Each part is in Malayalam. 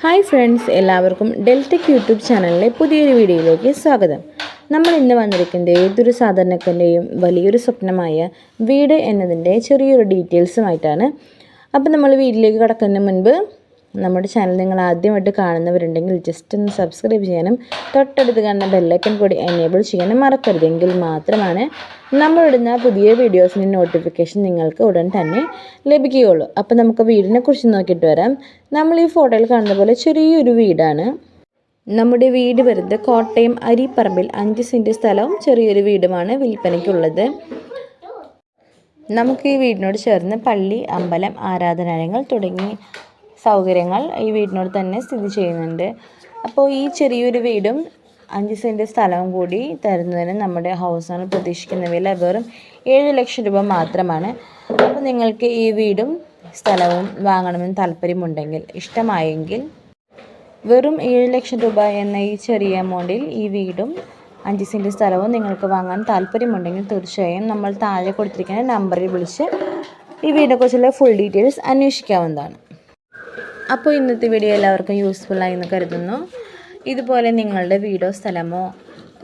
ഹായ് ഫ്രണ്ട്സ് എല്ലാവർക്കും ഡെൽറ്റക് യൂട്യൂബ് ചാനലിലെ പുതിയൊരു വീഡിയോയിലേക്ക് സ്വാഗതം. നമ്മൾ ഇന്ന് വന്നിരിക്കുന്നത് ഏതൊരു സാധാരണക്കാരന്റെയും വലിയൊരു സ്വപ്നമായ വീട് എന്നതിന്റെ ചെറിയൊരു ഡീറ്റെയിൽസുമായിട്ടാണ് അപ്പോൾ നമ്മൾ വീട്ടിലേക്ക് കടക്കുന്നതിന് മുൻപ് നമ്മുടെ ചാനൽ നിങ്ങൾ ആദ്യമായിട്ട് കാണുന്നവരുണ്ടെങ്കിൽ ജസ്റ്റ് ഒന്ന് സബ്സ്ക്രൈബ് ചെയ്യാനും തൊട്ടടുത്ത് കാണുന്ന ബെല്ലൈക്കൺ കൂടി എനേബിൾ ചെയ്യാനും മറക്കരുതെങ്കിൽ മാത്രമാണ് നമ്മളിടുന്ന പുതിയ വീഡിയോസിന്റെ നോട്ടിഫിക്കേഷൻ നിങ്ങൾക്ക് ഉടൻ തന്നെ ലഭിക്കുകയുള്ളൂ. അപ്പോൾ നമുക്ക് വീടിനെ കുറിച്ച് നോക്കിയിട്ട് വരാം. നമ്മൾ ഈ ഫോട്ടോയിൽ കാണുന്ന പോലെ ചെറിയൊരു വീടാണ്. നമ്മുടെ വീട് വരുന്നത് കോട്ടയം അരിപ്പറമ്പിൽ അഞ്ച് സെന്റ് സ്ഥലവും ചെറിയൊരു വീടുമാണ് വിൽപ്പനയ്ക്കുള്ളത്. നമുക്ക് ഈ വീടിനോട് ചേർന്ന് പള്ളി അമ്പലം ആരാധനാലയങ്ങൾ തുടങ്ങി സൗകര്യങ്ങൾ ഈ വീടിനോട് തന്നെ സ്ഥിതി ചെയ്യുന്നുണ്ട്. അപ്പോൾ ഈ ചെറിയൊരു വീടും അഞ്ച് സെന്റ് സ്ഥലവും കൂടി തരുന്നതിന് നമ്മുടെ ഹൗസ് ഓണർ പ്രതീക്ഷിക്കുന്ന വില വെറും ഏഴ് ലക്ഷം രൂപ മാത്രമാണ്. അപ്പോൾ നിങ്ങൾക്ക് ഈ വീടും സ്ഥലവും വാങ്ങണമെന്ന് താല്പര്യമുണ്ടെങ്കിൽ ഇഷ്ടമായെങ്കിൽ വെറും ഏഴ് ലക്ഷം രൂപ എന്ന ഈ ചെറിയ എമൗണ്ടിൽ ഈ വീടും അഞ്ച് സെന്റ് സ്ഥലവും നിങ്ങൾക്ക് വാങ്ങാൻ താല്പര്യമുണ്ടെങ്കിൽ തീർച്ചയായും നമ്മൾ താഴെ കൊടുത്തിരിക്കുന്ന നമ്പറിൽ വിളിച്ച് ഈ വീടിനെക്കുറിച്ചുള്ള ഫുൾ ഡീറ്റെയിൽസ് അന്വേഷിക്കാവുന്നതാണ്. അപ്പോൾ ഇന്നത്തെ വീഡിയോ എല്ലാവർക്കും യൂസ്ഫുള്ളായി എന്ന് കരുതുന്നു. ഇതുപോലെ നിങ്ങളുടെ വീടോ സ്ഥലമോ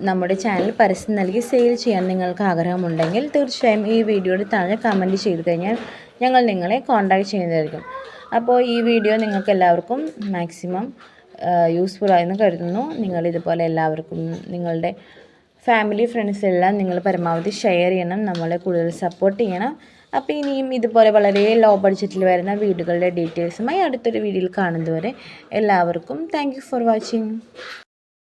നമ്മുടെ ചാനൽ പരസ്യം നൽകി സെയിൽ ചെയ്യാൻ നിങ്ങൾക്ക് ആഗ്രഹമുണ്ടെങ്കിൽ തീർച്ചയായും ഈ വീഡിയോയുടെ താഴെ കമന്റ് ചെയ്ത് കഴിഞ്ഞാൽ ഞങ്ങൾ നിങ്ങളെ കോൺടാക്റ്റ് ചെയ്യുന്നതായിരിക്കും. അപ്പോൾ ഈ വീഡിയോ നിങ്ങൾക്ക് എല്ലാവർക്കും മാക്സിമം യൂസ്ഫുൾ ആയെന്ന് കരുതുന്നു. നിങ്ങളിതുപോലെ എല്ലാവർക്കും നിങ്ങളുടെ ഫാമിലി ഫ്രണ്ട്സ് എല്ലാം നിങ്ങൾ പരമാവധി ഷെയർ ചെയ്യണം. നമ്മളെ കൂടുതൽ സപ്പോർട്ട് ചെയ്യണം. അപ്പോൾ ഇനിയും ഇതുപോലെ വളരെ ലോ ബഡ്ജറ്റിൽ വരുന്ന വീടുകളുടെ ഡീറ്റെയിൽസുമായി അടുത്തൊരു വീഡിയോയിൽ കാണുന്നതുവരെ എല്ലാവർക്കും താങ്ക് ഫോർ വാച്ചിങ്